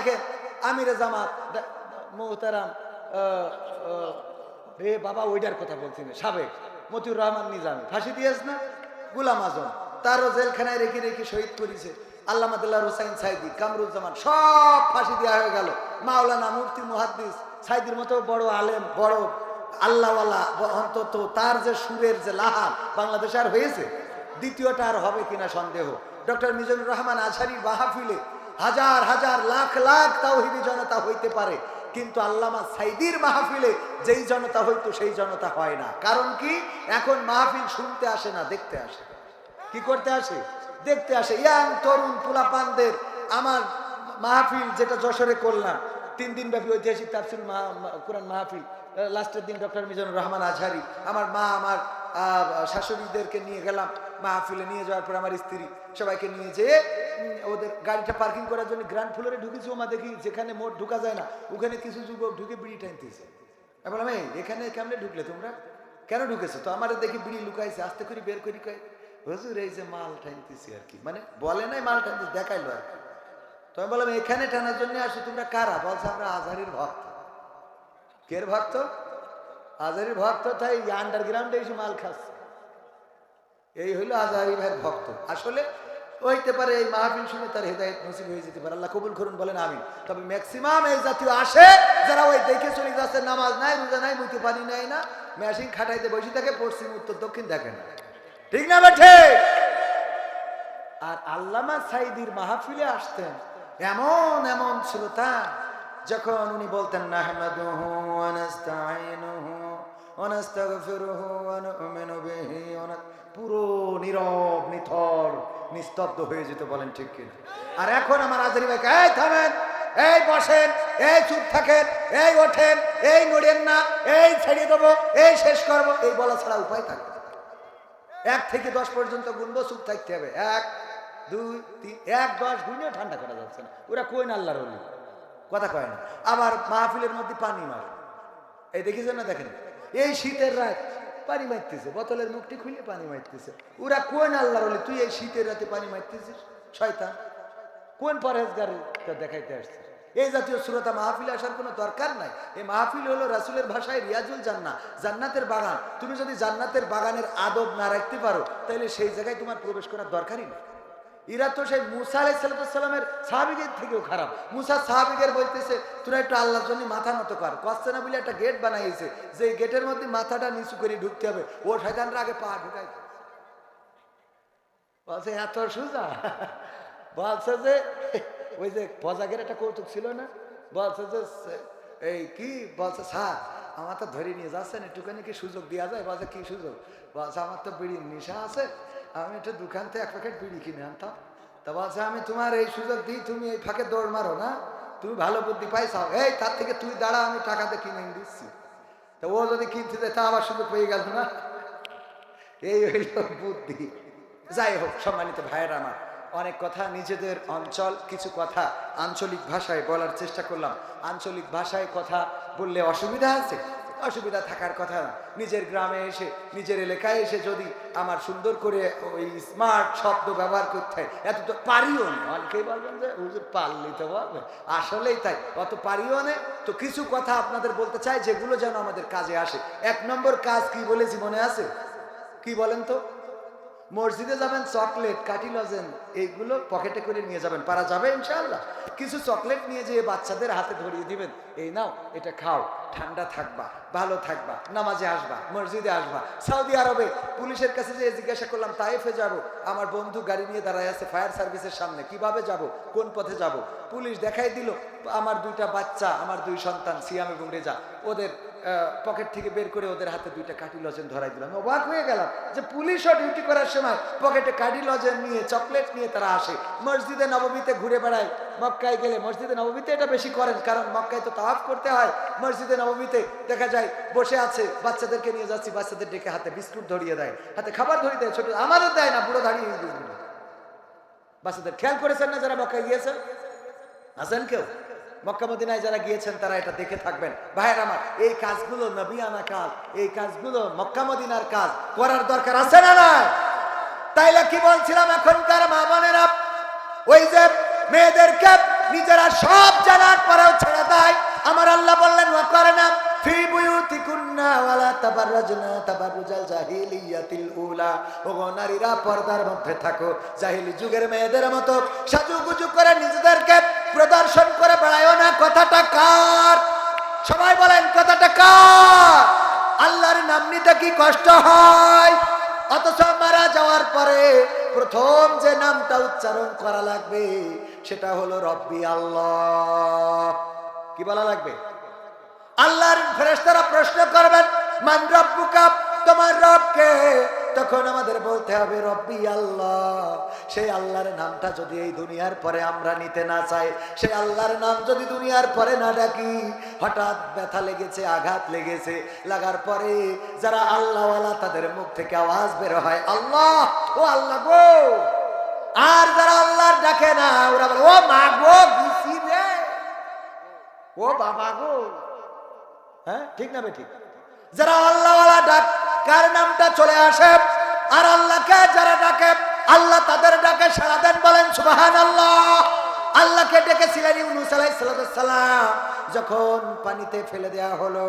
দেখেন আমিরে জামাত মোহতারাম রে বাবা, ওইটার কথা বলছি না, সাবেক, মতিউর রহমান নিজামী, ফাঁসি দিয়েছ না? গুলাম আজম, তারও জেলখানায় রেখে রেখে শহীদ করেছে আল্লামাদুল্লাহ হুসাইন সাইদি, কামরুজ্জামান, সব ফাঁসি দেওয়া হয়ে গেল। মাওলানা মুফতি মুহাদ্দিস, সাইদির মতো বড় আলেম, বড় আল্লাহওয়ালা অন্তত তার যে সুরের যে লাহার বাংলাদেশে আর হয়েছে? দ্বিতীয়টা আর হবে কিনা সন্দেহ। ডক্টর মিজানুর রহমান আজহারির মাহফিলে হাজার হাজার, লাখ লাখ তাওহিদি জনতা হইতে পারে। কিন্তু আল্লামা সাইদির মাহফিলে যেই জনতা হইতো সেই জনতা হয় না। কারণ কি? এখন মাহফিল শুনতে আসে না, দেখতে আসে। কি করতে আসে? দেখতে আসে। ইয়াং তরুণ পুলাপানদের, আমার মাহফিল যেটা যশোরে করলাম, তিন দিন ব্যাপী ঐতিহাসিক তাফসিল কোরআন মাহফিল লাস্টের দিন ডক্টর মিজানুর রহমান আজহারি, আমার মা, আমার শাশুড়িদেরকে নিয়ে গেলাম মাহফিলে, নিয়ে যাওয়ার পর আমার স্ত্রী সবাইকে নিয়ে যেয়ে ওদের গাড়িটা পার্কিং করার জন্য গ্র্যান্ড ফ্লোরে ঢুকেছি, ওমা দেখি যেখানে মোট ঢুকা যায় না, ওখানে কিছু যুবক ঢুকে বিড়ি টানতেছে। আমি বললাম এই, এখানে কেমনে ঢুকলে তোমরা? কেন ঢুকেছো? তো আমার দেখি বিড়ি লুকাইছে, আস্তে করে বের করি, কয়, হুজুর, এই যে মাল টানতেছি আর কি। মানে বলে নাই মাল টানতেছি, দেখাইলো আর কি। তো আমি বললাম, এখানে টানার জন্য আসো, তোমরা কারা? বলছে, আমরা আজহারির ভক্ত। কের ভক্ত? আজহারির ভক্ত, তাই আন্ডারগ্রাউন্ডে এসে মাল খাচ্ছে। এই হইল আজহারি ভাইয়ের ভক্ত। আসলে হইতে পারে এই মাহফিল শুনে তার হেদায়ত নসিব হয়ে যেতে পারে। আল্লাহ কবুল করুন, বলেন আমি তবে ম্যাক্সিমাম এই জাতীয় আসে, যারা ওই দেখে চলে যাচ্ছে, নামাজ নাই, রোজা নাই, মুইতে পানি নাই না মেশিন খাটাইতে বসে থাকে, পশ্চিম, উত্তর, দক্ষিণ দেখে না ঠিক না বেঠে আর আল্লামা সাইদির মাহফিলে আসতেন, এমন এমন শ্রোতা যখন উনি বলতেন, নাহমাদুহু ওয়া নাস্তাঈনুহু ওয়া নু'মিনু বিহি না- পুরো নীরব, নিথর নিস্তব্ধ হয়ে যেত বলেন ঠিক কিনা? আর এখন আমার আজারি ভাইকে, এই থামেন, এই বসেন, এই চুপ থাকেন, এই ওঠেন, এই নড়েন না, এই ছেড়ে দেবো, এই শেষ করব। এই বলা ছাড়া উপায় থাকে না। এক থেকে দশ পর্যন্ত গুনবো, চুপ থাকতে হবে। এক, দুই, তিন, এক, দশ, গুনেও ঠান্ডা করা যাচ্ছে না। ওরা কই না আল্লাহর কথা কয় না। আবার মাহফিলের মধ্যে পানি মারে। এই দেখেছেন না দেখেন? এই শীতের রাত পানি মারতেছে, বোতলের মুখটি খুলে পানি মারতেছে। ওরা কোন আল্লাহর হলে তুই এই শীতের রাতে পানি মারতেছিস? শয়তান। কোন পরহেজগার দেখাইতে আসছে এই জাতীয় শ্রোতা মাহফিল আসার কোনো দরকার নাই। এই মাহফিল হলো রাসুলের ভাষায় রিয়াজুল জান্না জান্নাতের বাগান। তুমি যদি জান্নাতের বাগানের আদব না রাখতে পারো, তাহলে সেই জায়গায় তোমার প্রবেশ করার দরকারই নেই। এরা তো সেই মুসা আলাই সাল্লামের সাহাবিগের থেকেও খারাপ। মুসা সাহাবিগের বলতেছে, তোরা একটু আল্লাহর জন্য মাথা নত কর। কষ্ট না বলে একটা গেট বানাইছে। যে গেটের মধ্যে মাথাটা নিচু করে ঢুকতে হবে, ও শয়তানরা আগে পা ঢুকাই বলছে, এত সোজা? বলছে যে, ওই যে বজাগের একটা কৌতুক ছিল না? বলছে যে এই কি? বলছে, স্যার, আমার তো ধরে নিয়ে যাচ্ছেন, একটুখানি কি সুযোগ দেওয়া যায়? বলছে, কি সুযোগ? বলছে, আমার তো বিড়ির নেশা আছে আমি একটু দোকান থেকে এক প্যাকেট বিড়ি কিনে আনতাম। তা বলছে, আমি তোমার এই সুযোগ দিই, তুমি এই ফাঁকে দৌড় মারো, না? তুমি ভালো বুদ্ধি পাইছাও? এই, তার থেকে তুই দাঁড়া, আমি টাকাতে কিনে দিচ্ছি। তা ও যদি কিনতে দেয়, তা আবার সুযোগ পেয়ে গেল, না? এই হইল বুদ্ধি। যাই হোক, সম্মানিত ভাইয়ের আমার, অনেক কথা নিজেদের অঞ্চল, কিছু কথা আঞ্চলিক ভাষায় বলার চেষ্টা করলাম। আঞ্চলিক ভাষায় কথা বললে অসুবিধা আছে? অসুবিধা থাকার কথা। না নিজের গ্রামে এসে, নিজের এলাকায় এসে যদি আমার সুন্দর করে ওই স্মার্ট শব্দ ব্যবহার করতে হয়, এত তো পারিও না। অনেকেই বলবেন যে, হুজুর, পারলেই তো বলবে আসলেই তাই। অত পারিও না। তো কিছু কথা আপনাদের বলতে চাই, যেগুলো যেন আমাদের কাজে আসে। এক নম্বর কাজ কি বলেছি মনে আছে? কি বলেন তো? মসজিদে যাবেন চকলেট কাটি লজেন এইগুলো পকেটে করে নিয়ে যাবেন। পারা যাবে ইনশাল্লাহ কিছু চকলেট নিয়ে যেয়ে বাচ্চাদের হাতে ধরিয়ে দিবেন। এই নাও, এটা খাও। ঠান্ডা থাকবা, ভালো থাকবা, নামাজে আসবা, মসজিদে আসবা। সৌদি আরবে পুলিশের কাছে যে জিজ্ঞাসা করলাম, তাইফে যাব? আমার বন্ধু গাড়ি নিয়ে দাঁড়ায় আছে ফায়ার সার্ভিসের সামনে। কীভাবে যাব? কোন পথে যাব? পুলিশ দেখাই দিল, আমার দুইটা বাচ্চা, আমার দুই সন্তান, সিয়াম এবং রেজা ওদের পকেট থেকে বের করে ওদের হাতে দুইটা কাঠি লজেন ধরাই দিলাম। অবাক হয়ে গেলাম যে পুলিশও ডিউটি করার সময় পকেটে কাঠি লজেন নিয়ে চকলেট নিয়ে তারা আসে। মসজিদে নবমীতে ঘুরে বেড়ায়। মক্কায় গেলে মসজিদে নবমীতে এটা বেশি করেন, কারণ মক্কায় তো তাওয়াফ করতে হয়। মসজিদে নবমীতে দেখা যায় বসে আছে, বাচ্চাদেরকে নিয়ে যাচ্ছি, বাচ্চাদের ডেকে হাতে বিস্কুট ধরিয়ে দেয়, হাতে খাবার ধরিয়ে দেয়, ছোট আমাদের দেয় না, বুড়ো দাঁড়িয়ে বাচ্চাদের খেয়াল করেছেন না যারা মক্কায় গিয়েছেন? আছেন কেউ? মক্কামদিনায় যারা গিয়েছেন, তারা এটা দেখে থাকবেন। ভাইয়ের আমার, এই কাজগুলো নবিয়ানা কাজ, এই কাজগুলো মক্কামদিনার কাজ, করার দরকার আছে না না তাইলে কি বলছিলাম এখনকার মা বোনেরা? ওই যে মেয়েদেরকে নিজেরা সব জানার পরেও ছেড়ে দেয়। আমার আল্লাহ বললেন, ও করে না। নারীরা পর্দার মধ্যে থাকো, জাহিলি যুগের মেয়েদের মতো সাজুগুজু করে নিজেদেরকে প্রদর্শন করে বেড়ায়ও না, কথাটা কার? সবাই বলেন, কথাটা কার? আল্লাহর নাম নিতে কি কষ্ট হয়? অথচ মারা যাওয়ার পরে প্রথম যে নামটা উচ্চারণ করা লাগবে, সেটা হলো রব্বি আল্লাহ। কি বলা লাগবে? আল্লাহর ফেরেশতারা প্রশ্ন করবেন, মান রব্বুকা? তোমার রবকে তখন আমাদের বলতে হবে, রব্বি আল্লাহ, সেই আল্লাহর নামটা যদি এই দুনিয়ার পরে আমরা নিতে না চাই, সেই আল্লাহর নাম যদি দুনিয়ার পরে না ডাকি, হঠাৎ ব্যথা লেগেছে, আঘাত লেগেছে, লাগার পরে যারা আল্লাহওয়ালা তাদের মুখ থেকে আওয়াজ বের হয়, আল্লাহ, ও আল্লাহ গো! আর যারা আল্লাহর ডাকে না, ওরা বলে, ও মা গো গেছি রে। ও বাবা গো। হ্যাঁ ঠিক না বে ঠিক? যারা আল্লাহওয়ালা ডাক কার নামটা চলে আসে? আর আল্লাহকে যারা ডাকে, আল্লাহ তাদের ডাকে সারা দেন বলেন সুবাহান আল্লাহ আল্লাহকে ডেকেছিলেন ইউনুস যখন পানিতে ফেলে দেয়া হলো,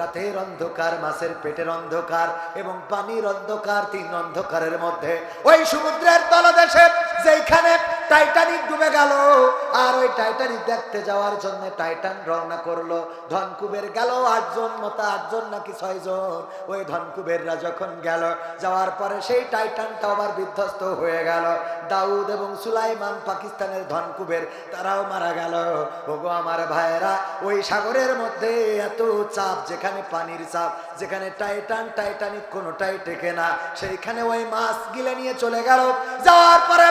রাতের অন্ধকার, মাছের পেটের অন্ধকার এবং পানির অন্ধকার, তিন অন্ধকারের মধ্যে, ওই সমুদ্রের তলদেশে যেখানে টাইটানিক ডুবে গেল। আর ওই টাইটানিক দেখতে যাওয়ার জন্য টাইটান রওনা করল। ধনকুবের গেল আটজন মতো আটজন নাকি ছয়জন। ওই ধনকুবেররা যখন গেল, যাওয়ার পরে সেই টাইটানটা আবার বিধ্বস্ত হয়ে গেল। দাউদ এবং সুলাইমান, পাকিস্তানের ধনকুবের, তারাও মারা গেল। ওগো আমার ভাইয়েরা, ওই সাগরের মধ্যে এত চাপ, যেখানে পানির চাপ, যেখানে টাইটান টাইটানিক কোনোটাই টেকে না। সেইখানে ওই মাছ গিলে নিয়ে চলে গেল। যাওয়ার পরে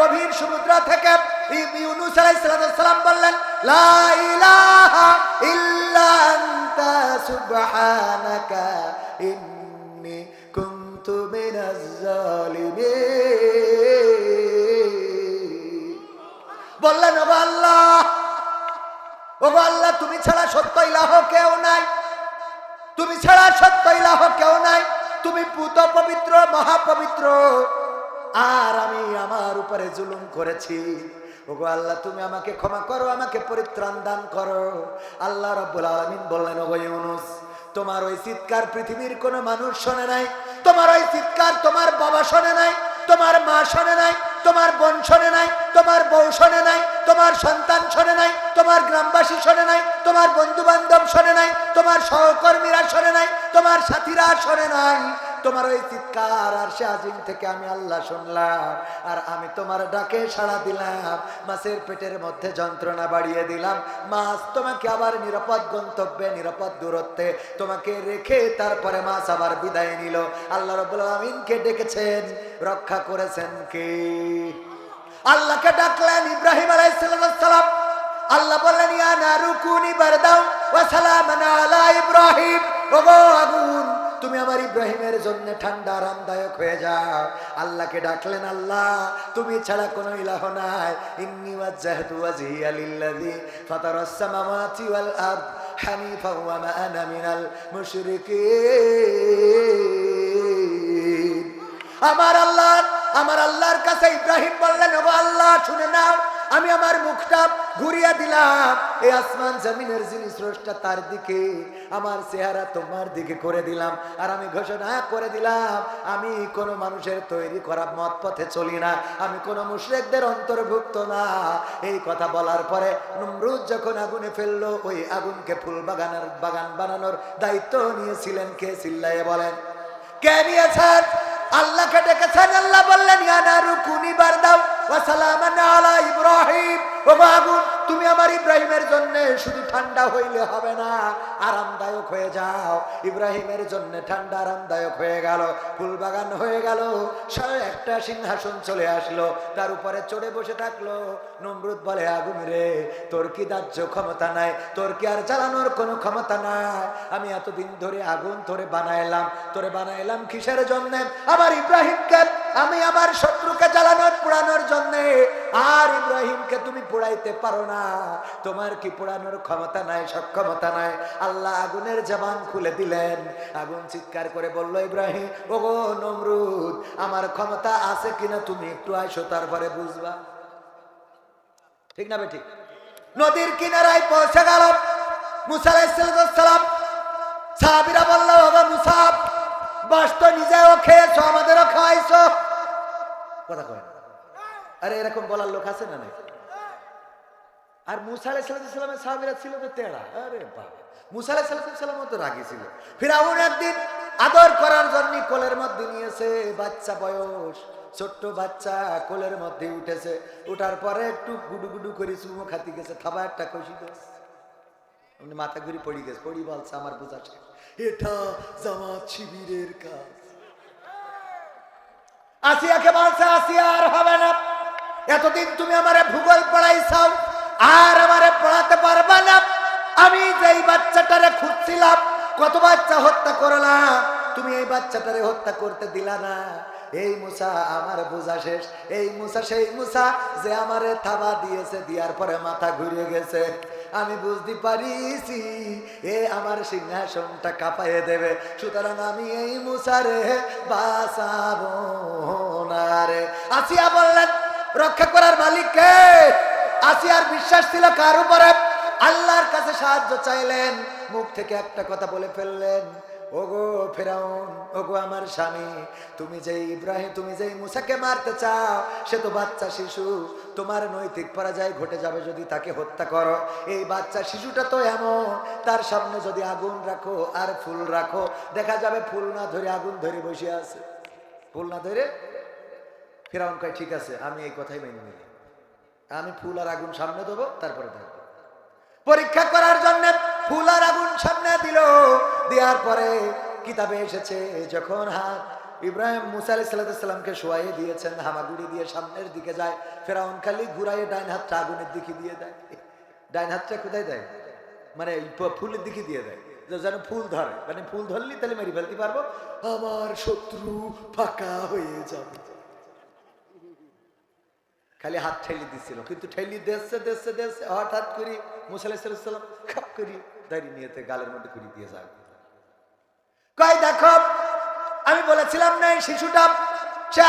গভীর সমুদ্র থেকে বললেন বললেন ও আল্লাহ ও আল্লাহ, তুমি ছাড়া সত্য ইলাহ কেউ নাই। তুমি ছাড়া সত্য ইলাহ কেউ নাই। তুমি পুত পবিত্র, মহাপবিত্র। আর আমি আমার উপরে জুলুম করেছি। ওগো আল্লাহ, তুমি আমাকে ক্ষমা করো, আমাকে পরিত্রাণ দান করো। আল্লাহ রব্বুল আলামিন বললেন, ওগো ইউনুস, তোমার ওই চিৎকার পৃথিবীর কোনো মানুষ শোনে নাই। তোমার ওই চিৎকার তোমার বাবা শোনে নাই, তোমার মা শোনে নাই, তোমার বোন শোনে নাই, তোমার বউ শোনে নাই, তোমার সন্তান শোনে নাই, তোমার গ্রামবাসী শোনে নাই, তোমার বন্ধু বান্ধব শোনে নাই, তোমার সহকর্মীরা শোনে নাই, তোমার সাথীরা শোনে নাই। তোমার ওই চিৎকার আর সে আজিম থেকে আমি আল্লাহ শুনলাম, আর আমি তোমার ডাকে সাড়া দিলাম, মাছের পেটের মধ্যে যন্ত্রণা বাড়িয়ে দিলাম। মাছ তোমাকে আবার নিরাপদ গন্তব্যে, নিরাপদ দূরত্বে তোমাকে রেখে তারপরে মাছ আবার বিদায় নিল। আল্লাহ রবুল আলমিনকে ডেকেছেন? রক্ষা করেছেন কে? আল্লাহকে ডাকলেন ইব্রাহিম আলাইসালাম আল্লাহ বললেন, ইয়া নারুকুনি বারদাও ওয়া সালামান আলা ইব্রাহিম। ওগো আগুন। তুমি আমার ইব্রাহিমের জন্য ঠান্ডা, আরামদায়ক হয়ে যাও। আল্লাহকে ডাকলেন, আল্লাহ, তুমি ছাড়া কোনো ইলাহ নাই। ইন্নি ওয়াজ্জাহতু ওয়াজহিয়া লিল্লাযী ফাতারাস সামাওয়াতি ওয়াল আরদ হানিফা ওয়া মা আনা মিনাল মুশরিকিন। আমার আল্লাহ, আমার আল্লাহর কাছে ইব্রাহিম বললেন ও আল্লাহ, শুনে নাও আমি আমার মুখটা ঘুরিয়ে দিলাম। এই আসমান জমিনের যিনি স্রষ্টা তার দিকে, আমার চেহারা তোমার দিকে করে দিলাম। আর আমি ঘোষণা করে দিলাম, আমি কোনো মানুষের তৈরি করা মত পথে চলি না। আমি কোনো মুশরেকদের অন্তর্ভুক্ত না। এই কথা বলার পরে নমরুদ যখন আগুনে ফেলল, ওই আগুনকে ফুল বাগানের বাগান বানানোর দায়িত্ব নিয়েছিলেন। কে চিল্লাইয়ে বলেন, কে নিয়েছেন? আল্লাহকে ডেকেছেন? আল্লাহ বললেন ইয়ানারু কুনি বারদাও। ওয়া সালামান আগুন তুমি আমার ইব্রাহিমের জন্য শুধু ঠান্ডা হইলে হবে না, আরামদায়ক হয়ে যাও। ইব্রাহিমের জন্য ঠান্ডা আরামদায়ক হয়ে গেল ফুল বাগান হয়ে গেল একটা সিংহাসন চলে আসলো, তার উপরে চড়ে বসে থাকল। নমরুদ বলে, আগুন রে, তোর কি দাহ্য ক্ষমতা নাই? তোর কি আর জ্বালানোর কোনো ক্ষমতা নাই? আমি এতদিন ধরে আগুন তোরে বানাইলাম তোরে বানাইলাম কিসের জন্য? আমার ইব্রাহিমকে আমি আমার শত্রুকে জ্বালানোর, পোড়ানোর জন্য। আর ইব্রাহিমকে তুমি পোড়াইতে পারো না। তোমার কি পোড়ানোর ক্ষমতা নাই, সক্ষমতা নাই? আল্লাহ আগুনের জবান খুলে দিলেন। আগুন চিৎকার করে বলল, ইব্রাহিম ও গো নমরুদ, আমার ক্ষমতা আছে কিনা তুমি একটু আইসো, তারপরে বুঝবা। ঠিক না ঠিক? নদীর কিনারায় পৌঁছে গেল মুসালাম সাহাবিরা বলল বাবা মুসাব বাস তো নিজেও খেয়েছো, আমাদেরও খাওয়াইছো। কথা কয়। আরে এরকম বলার লোক আছে না নাই আর মুসা আলাই সাল্লামের সাহাবিরা ছিল তো তেড়া আরে বাবা। মুসা তো রাগি ছিল। একদিন আদর করার জন্য কোলের মধ্যে নিয়েছে, বাচ্চা বয়স, ছোট্ট বাচ্চা কোলের মধ্যে উঠেছে। উঠার পরে একটু গুডু গুডু করে চুমো খাতি গেছে একটা মাথা ঘুরি পড়ি গেছে। পড়ি বলছে, আমার বোঝা এটা জামাত শিবিরের কাজ। আসিয়াকে বলছে, আসিয়া আর হবে না। এতদিন তুমি আমারে ভূগোল পড়াইছাও, আর আমারে পড়াতে পারবে না। আমি যেই বাচ্চাটারে খুঁজছিলাম, কত বাচ্চা হত্যা করলাম। তুমি এই বাচ্চাটারে হত্যা করতে দিলা না। এই মুসা, আমার বোঝা শেষ। এই মুসা, সেই মুসা, যে আমারে থাবা দিয়েছে, দিয়ার পরে মাথা ঘুরিয়ে গেছে। আমি বুঝতে পারিছি, এ আমার সিংহাসনটা কাঁপাইয়ে দেবে। সুতরাং আমি এই মুসারে বাসাব রে। আসিয়া বললেন, রক্ষা করার মালিককে আসিয়ার বিশ্বাস ছিল কার উপরে? আল্লাহর কাছে সাহায্য চাইলেন। মুখ থেকে একটা কথা বলে ফেললেন। ওগো ফেরাউন, ওগো আমার স্বামী, তুমি যে ইব্রাহিম, তুমি যে মুসাকে মারতে চাও, সে তো বাচ্চা শিশু। তোমার নৈতিক পরাজয় ঘটে যাবে যদি তাকে হত্যা করো। এই বাচ্চা শিশুটা তো এমন, তার সামনে যদি আগুন রাখো আর ফুল রাখো, দেখা যাবে ফুল না ধরে আগুন ধরে বসে আছে। ফুল না ধরে? ফেরাউন কয়, ঠিক আছে, আমি এই কথাই মেনে নিলাম। আমি ফুল আর আগুন সামনে দেবো তারপরে থাকব পরীক্ষা করার জন্য ফুল আর আগুন সামনে দিল। দেওয়ার পরে কিতাবে এসেছে, যখন হাত ইব্রাহিম মুসা আলি সাল্লামকে শোয়াইয়ে দিয়েছেন, হামাগুড়ি দিয়ে সামনের দিকে যায়, ফেরাউন খালি ঘুরাইয়ে ডাইন হাতটা আগুনের দিকে দিয়ে দেয়। ডাইন হাতটা কোথায় দেয়? মানে ফুলের দিকে দিয়ে দেয়। যেন ফুল ধরে। মানে ফুল ধরলি তাহলে মেরে ফেলতে পারব। আমার শত্রু ফাঁকা হয়ে যাবে। খালি হাত ঠেলি দিছিল। কিন্তু ঠেলি দেখছে দেখছে দেশে হঠাৎ করে মুসাল্লাম খাপ করি দাঁড়িয়ে নিয়েতে গালের মধ্যে খুঁড়ি দিয়ে যাবে কয় আমি বলেছিলাম শিশুটা, সে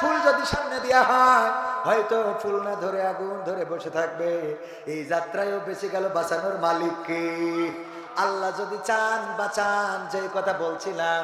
ফুল যদি সামনে দেওয়া হয়, হয়তো ফুল না ধরে আগুন ধরে বসে থাকবে। এই যাত্রায়ও বেঁচে গেল বাঁচানোর মালিককে আল্লাহ যদি চান, বাঁচান যে কথা বলছিলাম